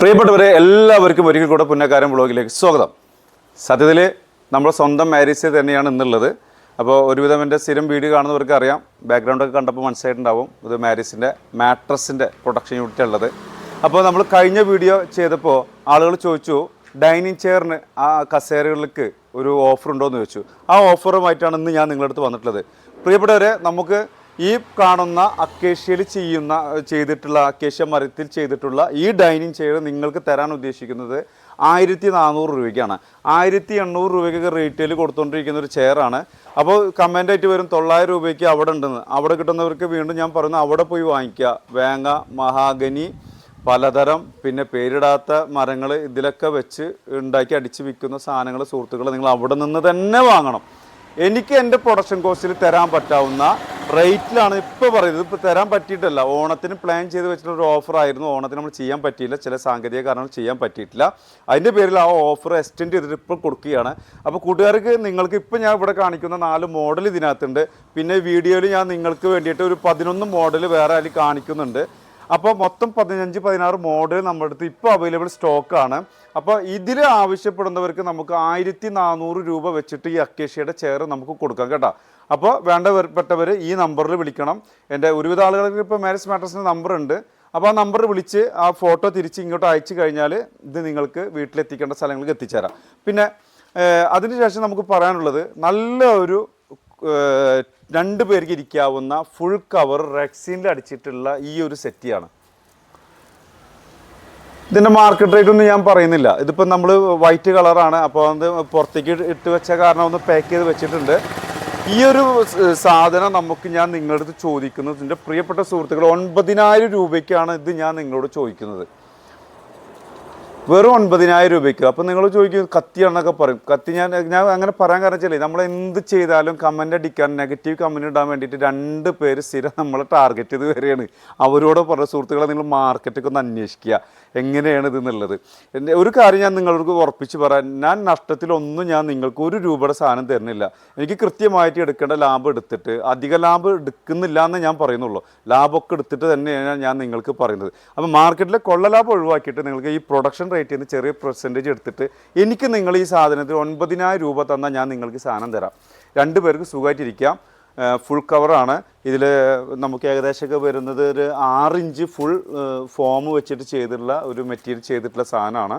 പ്രിയപ്പെട്ടവരെ എല്ലാവർക്കും ഒരിക്കൽ കൂടെ പുന്നക്കാരൻ ബ്ലോഗിലേക്ക് സ്വാഗതം. സത്യത്തിൽ നമ്മുടെ സ്വന്തം മാരീസ് തന്നെയാണ് ഇന്നുള്ളത്. അപ്പോൾ ഒരുവിധം എന്റെ സ്ഥിരം വീഡിയോ കാണുന്നവർക്ക് അറിയാം. ബാക്ക്ഗ്രൗണ്ടൊക്കെ കണ്ടപ്പോൾ മനസ്സിലായിട്ടുണ്ടാവും. ഇത് മാരീസിന്റെ മാട്രസിന്റെ പ്രൊഡക്ഷൻ യൂണിറ്റ് ഉള്ളത്. അപ്പോൾ നമ്മൾ കഴിഞ്ഞ വീഡിയോ ചെയ്തപ്പോൾ ആളുകൾ ചോദിച്ചു ഡൈനിങ് ചെയറിന് ആ കസേരകൾക്ക് ഒരു ഓഫർ ഉണ്ടോ? എന്ന് ചോദിച്ചു. ആ ഓഫറുമായിട്ടാണ് ഇന്ന് ഞാൻ നിങ്ങളുടെ അടുത്ത് വന്നിട്ടുള്ളത്. പ്രിയപ്പെട്ടവരെ നമുക്ക് ഈ കാണുന്ന അക്കേഷ്യയിൽ ചെയ്യുന്ന ചെയ്തിട്ടുള്ള അക്കേഷ്യ മരത്തിൽ ചെയ്തിട്ടുള്ള ഈ ഡൈനിങ് ചെയർ നിങ്ങൾക്ക് തരാൻ ഉദ്ദേശിക്കുന്നത് ആയിരത്തി നാനൂറ് രൂപയ്ക്കാണ്. ആയിരത്തി എണ്ണൂറ് രൂപയ്ക്കൊക്കെ റീറ്റെയിൽ കൊടുത്തുകൊണ്ടിരിക്കുന്ന ഒരു ചെയറാണ് അപ്പോൾ കമന്റായിട്ട് വരും തൊള്ളായിരം രൂപയ്ക്ക് അവിടെ ഉണ്ടെന്ന്. അവിടെ കിട്ടുന്നവർക്ക് വീണ്ടും ഞാൻ പറയുന്നത് അവിടെ പോയി വാങ്ങിക്കുക. വേങ്ങ മഹാഗനി പലതരം പിന്നെ പേരിടാത്ത മരങ്ങൾ ഇതിലൊക്കെ വെച്ച് ഉണ്ടാക്കി അടിച്ച് വിൽക്കുന്ന സാധനങ്ങൾ സുഹൃത്തുക്കൾ നിങ്ങൾ അവിടെ നിന്ന് തന്നെ വാങ്ങണം. എനിക്ക് എന്റെ പ്രൊഡക്ഷൻ കോസ്റ്റിൽ തരാൻ പറ്റാവുന്ന റേറ്റിലാണ് ഇപ്പോൾ പറയുന്നത്. ഇപ്പോൾ തരാൻ പറ്റിയിട്ടല്ല. ഓണത്തിന് പ്ലാൻ ചെയ്ത് വെച്ചിട്ടുള്ള ഒരു ഓഫർ ആയിരുന്നു. ഓണത്തിന് നമ്മൾ ചെയ്യാൻ പറ്റിയില്ല. ചില സാങ്കേതിക കാരണങ്ങൾ ചെയ്യാൻ പറ്റിയിട്ടില്ല. അതിന്റെ പേരിൽ ആ ഓഫർ എക്സ്റ്റെൻഡ് ചെയ്തിട്ട് ഇപ്പോൾ കൊടുക്കുകയാണ്. അപ്പോൾ കൂട്ടുകാർക്ക് നിങ്ങൾക്ക് ഇപ്പോൾ ഞാൻ ഇവിടെ കാണിക്കുന്ന നാല് മോഡൽ ഇതിനകത്തുണ്ട്. പിന്നെ വീഡിയോയിൽ ഞാൻ നിങ്ങൾക്ക് വേണ്ടിയിട്ട് ഒരു പതിനൊന്ന് മോഡൽ വേറെ അതിൽ കാണിക്കുന്നുണ്ട്. അപ്പോൾ മൊത്തം പതിനഞ്ച് പതിനാറ് മോഡൽ നമ്മുടെ അടുത്ത് ഇപ്പോൾ അവൈലബിൾ സ്റ്റോക്കാണ് അപ്പോൾ ഇതിൽ ആവശ്യപ്പെടുന്നവർക്ക് നമുക്ക് ആയിരത്തി നാനൂറ് രൂപ വെച്ചിട്ട് ഈ അക്കേഷ്യയുടെ ചെയർ നമുക്ക് കൊടുക്കാം കേട്ടോ. അപ്പോൾ വേണ്ടപ്പെട്ടവർ ഈ നമ്പറിൽ വിളിക്കണം. എന്റെ ഒരുവിധ ആളുകൾക്ക് ഇപ്പോൾ മാരേജ് മാറ്റേഴ്സിന്റെ നമ്പർ ഉണ്ട്. അപ്പോൾ ആ നമ്പർ വിളിച്ച് ആ ഫോട്ടോ തിരിച്ച് ഇങ്ങോട്ട് അയച്ചു കഴിഞ്ഞാൽ ഇത് നിങ്ങൾക്ക് വീട്ടിലെത്തിക്കേണ്ട സ്ഥലങ്ങൾക്ക് എത്തിച്ചേരാം. പിന്നെ അതിനുശേഷം നമുക്ക് പറയാനുള്ളത് നല്ല ഒരു രണ്ട് പേർക്ക് ഇരിക്കാവുന്ന ഫുൾ കവർ റെക്സിനിൽ അടിച്ചിട്ടുള്ള ഈ ഒരു സെറ്റിയാണ് ഇതിന്റെ മാർക്കറ്റ് റേറ്റ് ഒന്നും ഞാൻ പറയുന്നില്ല. ഇതിപ്പോൾ നമ്മൾ വൈറ്റ് കളറാണ് അപ്പോൾ അത് പുറത്തേക്ക് ഇട്ട് വെച്ച കാരണം ഒന്ന് പാക്ക് ചെയ്ത് വെച്ചിട്ടുണ്ട്. ഈ ഒരു സാധനം നമുക്ക് ഞാൻ നിങ്ങളുടെ അടുത്ത് ചോദിക്കുന്നത് എന്റെ പ്രിയപ്പെട്ട സുഹൃത്തുക്കൾ ഒൻപതിനായിരം രൂപയ്ക്കാണ് ഇത് ഞാൻ നിങ്ങളോട് ചോദിക്കുന്നത്. വെറും ഒൻപതിനായിരം രൂപയ്ക്ക്. അപ്പോൾ നിങ്ങൾ ചോദിക്കും കത്തിയാണെന്നൊക്കെ പറയും. കത്തി ഞാൻ ഞാൻ അങ്ങനെ പറയാൻ കാരണം വെച്ചാൽ നമ്മൾ എന്ത് ചെയ്താലും കമന്റ് അടിക്കാൻ നെഗറ്റീവ് കമന്റ് ഇടാൻ വേണ്ടിയിട്ട് രണ്ട് പേര് സ്ഥിരം നമ്മളെ ടാർഗറ്റ് ചെയ്ത് വരികയാണ്. അവരോട് പറഞ്ഞ സുഹൃത്തുക്കളെ നിങ്ങൾ മാർക്കറ്റൊക്കെ ഒന്ന് അന്വേഷിക്കുക. എങ്ങനെയാണ് ഇത് എന്നുള്ളത്. എന്റെ ഒരു കാര്യം ഞാൻ നിങ്ങൾക്ക് ഉറപ്പിച്ച് പറയാൻ ഞാൻ നഷ്ടത്തിലൊന്നും ഞാൻ നിങ്ങൾക്ക് ഒരു രൂപയുടെ സാധനം തരുന്നില്ല. എനിക്ക് കൃത്യമായിട്ട് എടുക്കേണ്ട ലാഭം എടുത്തിട്ട് അധിക ലാഭം എടുക്കുന്നില്ല എന്ന് ഞാൻ പറയുന്നുള്ളൂ. ലാഭമൊക്കെ എടുത്തിട്ട് തന്നെയാണ് ഞാൻ നിങ്ങൾക്ക് പറയുന്നത്. അപ്പോൾ മാർക്കറ്റിലെ കൊള്ള ലാഭം ഒഴിവാക്കിയിട്ട് നിങ്ങൾക്ക് ഈ പ്രൊഡക്ഷൻ റേറ്റിൽ നിന്ന് ചെറിയ പെർസെന്റേജ് എടുത്തിട്ട് എനിക്ക് നിങ്ങൾ ഈ സാധനത്തിന് ഒൻപതിനായിരം രൂപ തന്നാൽ ഞാൻ നിങ്ങൾക്ക് സാധനം തരാം. രണ്ട് പേർക്ക് സുഖമായിട്ടിരിക്കാം. ഫുൾ കവറാണ് ഇതിൽ നമുക്ക് ഏകദേശമൊക്കെ വരുന്നത് ഒരു ആറിഞ്ച് ഫുൾ ഫോം വെച്ചിട്ട് ചെയ്തിട്ടുള്ള ഒരു മെറ്റീരിയൽ ചെയ്തിട്ടുള്ള സാധനമാണ്.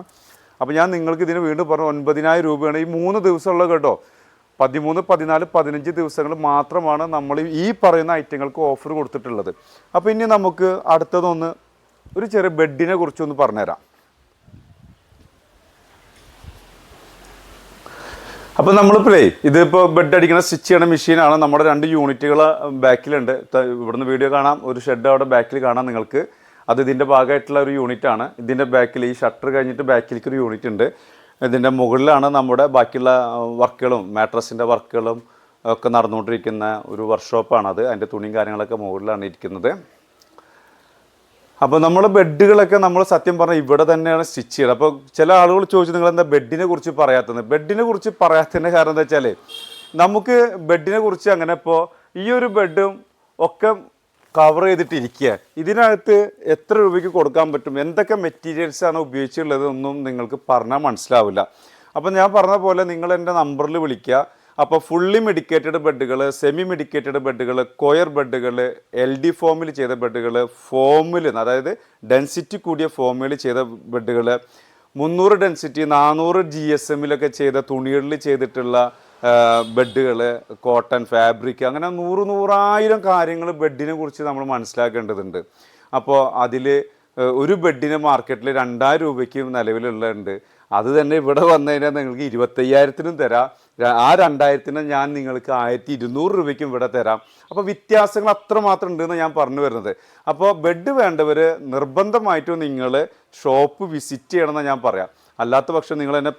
അപ്പോൾ ഞാൻ നിങ്ങൾക്ക് ഇതിന് വീണ്ടും പറഞ്ഞു ഒൻപതിനായിരം രൂപയാണ്. ഈ മൂന്ന് ദിവസമുള്ള കേട്ടോ. പതിമൂന്ന് പതിനാല് പതിനഞ്ച് ദിവസങ്ങൾ മാത്രമാണ് നമ്മൾ ഈ പറയുന്ന ഐറ്റങ്ങൾക്ക് ഓഫർ കൊടുത്തിട്ടുള്ളത്. അപ്പോൾ ഇനി നമുക്ക് അടുത്തതൊന്ന് ഒരു ചെറിയ ബെഡിനെ കുറിച്ചൊന്ന് പറഞ്ഞുതരാം. അപ്പോൾ നമ്മളിപ്പോഴേ ഇതിപ്പോൾ ബെഡ് അടിക്കുന്ന സ്റ്റിച്ച് ചെയ്യണ മെഷീനാണ്. നമ്മുടെ രണ്ട് യൂണിറ്റുകൾ ബാക്കിലുണ്ട്. ഇവിടുന്ന് വീഡിയോ കാണാം. ഒരു ഷെഡ് അവിടെ ബാക്കിൽ കാണാം നിങ്ങൾക്ക്. അത് ഇതിന്റെ ഭാഗമായിട്ടുള്ള ഒരു യൂണിറ്റാണ്. ഇതിന്റെ ബാക്കിൽ ഈ ഷട്ടർ കഴിഞ്ഞിട്ട് ബാക്കിലേക്ക് ഒരു യൂണിറ്റ് ഉണ്ട്. ഇതിന്റെ മുകളിലാണ് നമ്മുടെ ബാക്കിയുള്ള വർക്കുകളും മാട്രസിന്റെ വർക്കുകളും ഒക്കെ നടന്നുകൊണ്ടിരിക്കുന്ന ഒരു വർക്ക്ഷോപ്പാണത് അതിന്റെ തുണിയും കാര്യങ്ങളൊക്കെ മുകളിലാണ് ഇരിക്കുന്നത്. അപ്പോൾ നമ്മൾ ബെഡുകളൊക്കെ നമ്മൾ സത്യം പറഞ്ഞാൽ ഇവിടെ തന്നെയാണ് സ്റ്റിച്ച് ചെയ്യുന്നത് അപ്പോൾ ചില ആളുകൾ ചോദിച്ചു നിങ്ങൾ എന്താ ബെഡിനെ കുറിച്ച് പറയാത്തത്? ബെഡിനെ കുറിച്ച് പറയാത്തതിന്റെ കാരണം എന്താ വെച്ചാൽ നമുക്ക് ബെഡിനെ കുറിച്ച് അങ്ങനെ ഇപ്പോൾ ഈ ഒരു ബെഡും ഒക്കെ കവർ ചെയ്തിട്ടിരിക്കുക ഇതിനകത്ത് എത്ര രൂപയ്ക്ക് കൊടുക്കാൻ പറ്റും? എന്തൊക്കെ മെറ്റീരിയൽസാണ് ഒന്നും നിങ്ങൾക്ക് പറഞ്ഞാൽ മനസ്സിലാവില്ല. അപ്പോൾ ഞാൻ പറഞ്ഞ പോലെ നിങ്ങൾ എന്റെ നമ്പറിൽ വിളിക്കുക. അപ്പോൾ ഫുള്ളി മെഡിക്കേറ്റഡ് ബെഡുകൾ സെമി മെഡിക്കേറ്റഡ് ബെഡുകൾ കൊയർ ബെഡുകൾ എൽ ഡി ഫോമിൽ ചെയ്ത ബെഡുകൾ ഫോമിൽ അതായത് ഡെൻസിറ്റി കൂടിയ ഫോമിൽ ചെയ്ത ബെഡുകൾ മുന്നൂറ് ഡെൻസിറ്റി നാനൂറ് ജി എസ് എമ്മിലൊക്കെ ചെയ്ത തുണികളിൽ ചെയ്തിട്ടുള്ള ബെഡുകൾ കോട്ടൺ ഫാബ്രിക് അങ്ങനെ നൂറ് നൂറായിരം കാര്യങ്ങൾ ബെഡിനെ കുറിച്ച് നമ്മൾ മനസ്സിലാക്കേണ്ടതുണ്ട്. അപ്പോൾ അതിൽ ഒരു ബെഡിന് മാർക്കറ്റിൽ രണ്ടായിരം രൂപയ്ക്ക് നിലവിലുള്ളുണ്ട് അത് തന്നെ ഇവിടെ വന്നു കഴിഞ്ഞാൽ നിങ്ങൾക്ക് ഇരുപത്തയ്യായിരത്തിനും തരാം. ആ രണ്ടായിരത്തിന് ഞാൻ നിങ്ങൾക്ക് ആയിരത്തി ഇരുന്നൂറ് രൂപയ്ക്കും ഇവിടെ തരാം. അപ്പോൾ വ്യത്യാസങ്ങൾ അത്രമാത്രം ഉണ്ടെന്ന് ഞാൻ പറഞ്ഞു വരുന്നത്. അപ്പോൾ ബെഡ് വേണ്ടവർ നിർബന്ധമായിട്ടും നിങ്ങൾ ഷോപ്പ് വിസിറ്റ് ചെയ്യണമെന്ന് ഞാൻ പറയാം. അല്ലാത്ത പക്ഷം നിങ്ങൾ എന്നെ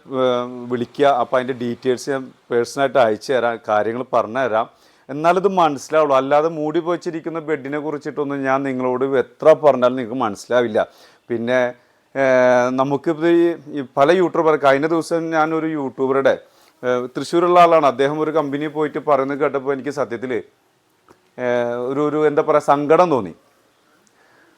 വിളിക്കുക അപ്പോൾ അതിന്റെ ഡീറ്റെയിൽസ് ഞാൻ പേഴ്സണലായിട്ട് അയച്ചു തരാം കാര്യങ്ങൾ പറഞ്ഞു തരാം. എന്നാലിത് മനസ്സിലാവുള്ളൂ. അല്ലാതെ മൂടി പോയിച്ചിരിക്കുന്ന ബെഡിനെ കുറിച്ചിട്ടൊന്നും ഞാൻ നിങ്ങളോട് എത്ര പറഞ്ഞാലും നിങ്ങൾക്ക് മനസ്സിലാവില്ല. പിന്നെ നമുക്കിത് ഈ- പല യൂട്യൂബർ കഴിഞ്ഞ ദിവസം ഞാനൊരു യൂട്യൂബറുടെ തൃശ്ശൂരുള്ള ആളാണ്. അദ്ദേഹം ഒരു കമ്പനിയിൽ പോയിട്ട് പറയുന്നത് കേട്ടപ്പോൾ എനിക്ക് സത്യത്തിൽ ഒരു ഒരു എന്താ പറയുക സങ്കടം തോന്നി.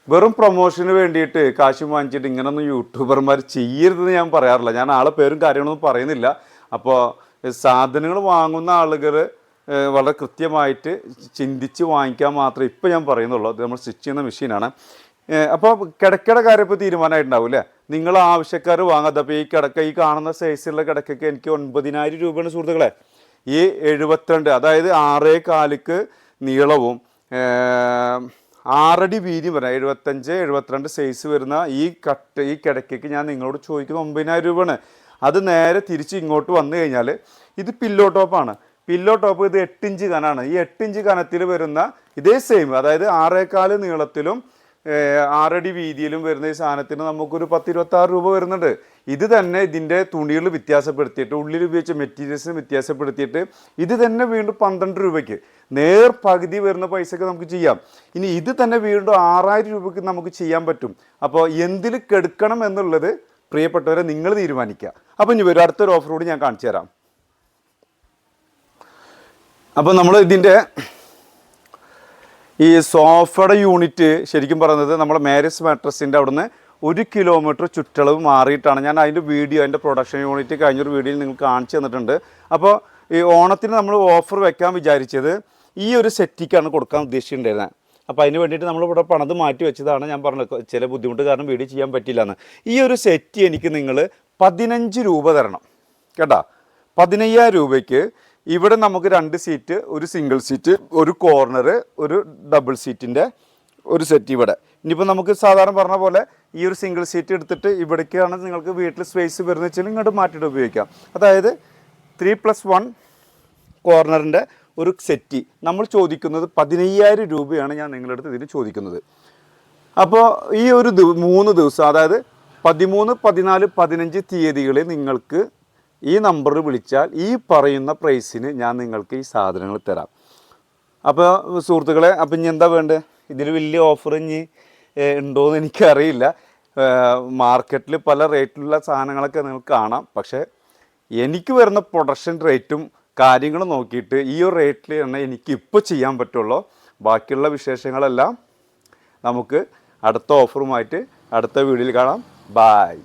വെറും പ്രൊമോഷന് വേണ്ടിയിട്ട് കാശ് വാങ്ങിച്ചിട്ട് ഇങ്ങനൊന്നും യൂട്യൂബർമാർ ചെയ്യരുതെന്ന് ഞാൻ പറയാറില്ല. ഞാൻ ആളെ പേരും കാര്യങ്ങളൊന്നും പറയുന്നില്ല. അപ്പോൾ സാധനങ്ങൾ വാങ്ങുന്ന ആളുകൾ വളരെ കൃത്യമായിട്ട് ചിന്തിച്ച് വാങ്ങിക്കാൻ മാത്രമേ ഇപ്പം ഞാൻ പറയുന്നുള്ളൂ. അത് നമ്മൾ സ്റ്റിച്ച് ചെയ്യുന്ന മെഷീനാണ്. അപ്പോൾ കിടക്കയുടെ കാര്യം ഇപ്പോൾ തീരുമാനമായിട്ടുണ്ടാവും അല്ലേ നിങ്ങൾ ആവശ്യക്കാർ വാങ്ങാതെ അപ്പോൾ ഈ കിടക്ക ഈ കാണുന്ന സൈസിലുള്ള കിടക്കയ്ക്ക് എനിക്ക് ഒൻപതിനായിരം രൂപയാണ് സുഹൃത്തുക്കളെ. ഈ എഴുപത്തിരണ്ട് അതായത് ആറേ കാലിക്ക് നീളവും ആറടി വീതി വരാം എഴുപത്തഞ്ച് എഴുപത്തിരണ്ട് സൈസ് വരുന്ന ഈ കട്ട് ഈ കിടക്കയ്ക്ക് ഞാൻ നിങ്ങളോട് ചോദിക്കുന്ന ഒമ്പതിനായിരം രൂപയാണ്. അത് നേരെ തിരിച്ച് ഇങ്ങോട്ട് വന്നു കഴിഞ്ഞാൽ ഇത് പില്ലോ ടോപ്പാണ് പില്ലോ ടോപ്പ് ഇത് എട്ടിഞ്ച് കനാണ്. ഈ എട്ടിഞ്ച് കനത്തിൽ വരുന്ന ഇതേ സെയിം അതായത് ആറേക്കാൽ നീളത്തിലും ആറടി വീതിയിലും വരുന്ന ഈ സാധനത്തിന് നമുക്കൊരു പത്തിരുപത്താറ് രൂപ വരുന്നുണ്ട്. ഇത് തന്നെ ഇതിന്റെ തുണികൾ വ്യത്യാസപ്പെടുത്തിയിട്ട് ഉള്ളിൽ ഉപയോഗിച്ച മെറ്റീരിയൽസിന് വ്യത്യാസപ്പെടുത്തിയിട്ട് ഇത് തന്നെ വീണ്ടും പന്ത്രണ്ട് രൂപയ്ക്ക്. നേർ പകുതി വരുന്ന പൈസക്ക് നമുക്ക് ചെയ്യാം. ഇനി ഇത് തന്നെ വീണ്ടും ആറായിരം രൂപയ്ക്ക് നമുക്ക് ചെയ്യാൻ പറ്റും. അപ്പോൾ എന്തിൽ കെടുക്കണം എന്നുള്ളത് പ്രിയപ്പെട്ടവരെ നിങ്ങൾ തീരുമാനിക്കുക. അപ്പോൾ ഇനി വരും അടുത്തൊരു ഓഫർ കൂടി ഞാൻ കാണിച്ചു തരാം. അപ്പോൾ നമ്മൾ ഇതിന്റെ ഈ സോഫയുടെ യൂണിറ്റ് ശരിക്കും പറയുന്നത് നമ്മുടെ മാരിസ് മാട്രസിന്റെ അവിടുന്ന് ഒരു കിലോമീറ്റർ ചുറ്റളവ് മാറിയിട്ടാണ്. ഞാൻ അതിന്റെ വീഡിയോ അതിന്റെ പ്രൊഡക്ഷൻ യൂണിറ്റ് കഴിഞ്ഞൊരു വീഡിയോയിൽ നിങ്ങൾ കാണിച്ചു തന്നിട്ടുണ്ട്. അപ്പോൾ ഈ ഓണത്തിന് നമ്മൾ ഓഫർ വെക്കാൻ വിചാരിച്ചത് ഈ ഒരു സെറ്റിക്കാണ് കൊടുക്കാൻ ഉദ്ദേശിച്ചിട്ടുണ്ടായിരുന്നത് അപ്പോൾ അതിന് വേണ്ടിയിട്ട് നമ്മൾ ഇവിടെ പണത് മാറ്റി വെച്ചതാണ് ഞാൻ പറഞ്ഞത്. ചില ബുദ്ധിമുട്ട് കാരണം വീഡിയോ ചെയ്യാൻ പറ്റില്ല എന്ന് ഈ ഒരു സെറ്റ് എനിക്ക് നിങ്ങൾ പതിനഞ്ച് രൂപ തരണം. കേട്ടോ? പതിനയ്യായിരം രൂപയ്ക്ക് ഇവിടെ നമുക്ക് രണ്ട് സീറ്റ് ഒരു സിംഗിൾ സീറ്റ് ഒരു കോർണർ ഒരു ഡബിൾ സീറ്റിന്റെ ഒരു സെറ്റ് ഇവിടെ. ഇനിയിപ്പോൾ നമുക്ക് സാധാരണ പറഞ്ഞ പോലെ ഈ ഒരു സിംഗിൾ സീറ്റ് എടുത്തിട്ട് ഇവിടേക്കാണ് നിങ്ങൾക്ക് വീട്ടിൽ സ്പേസ് വരുന്നത് വെച്ചാൽ ഇങ്ങോട്ട് മാറ്റിയിട്ട് ഉപയോഗിക്കാം. അതായത് ത്രീ പ്ലസ് വൺ കോർണറിന്റെ ഒരു സെറ്റ് നമ്മൾ ചോദിക്കുന്നത് പതിനയ്യായിരം രൂപയാണ് ഞാൻ നിങ്ങളുടെ അടുത്ത് ഇതിന് ചോദിക്കുന്നത്. അപ്പോൾ ഈ ഒരു മൂന്ന് ദിവസം അതായത് പതിമൂന്ന് പതിനാല് പതിനഞ്ച് തീയതികളിൽ നിങ്ങൾക്ക് ഈ നമ്പറിൽ വിളിച്ചാൽ ഈ പറയുന്ന പ്രൈസിന് ഞാൻ നിങ്ങൾക്ക് ഈ സാധനങ്ങൾ തരാം. അപ്പോൾ സുഹൃത്തുക്കളെ അപ്പം ഇനി എന്താ വേണ്ടത് ഇതിൽ വലിയ ഓഫർ ഇനി ഉണ്ടോയെന്ന് എനിക്കറിയില്ല. മാർക്കറ്റിൽ പല റേറ്റിലുള്ള സാധനങ്ങളൊക്കെ നിങ്ങൾക്ക് കാണാം. പക്ഷേ എനിക്ക് വരുന്ന പ്രൊഡക്ഷൻ റേറ്റും കാര്യങ്ങളും നോക്കിയിട്ട് ഈ ഒരു റേറ്റിൽ തന്നെ എനിക്ക് ഇപ്പോൾ ചെയ്യാൻ പറ്റുള്ളൂ. ബാക്കിയുള്ള വിശേഷങ്ങളെല്ലാം നമുക്ക് അടുത്ത ഓഫറുമായിട്ട് അടുത്ത വീഡിയോയിൽ കാണാം. ബായ്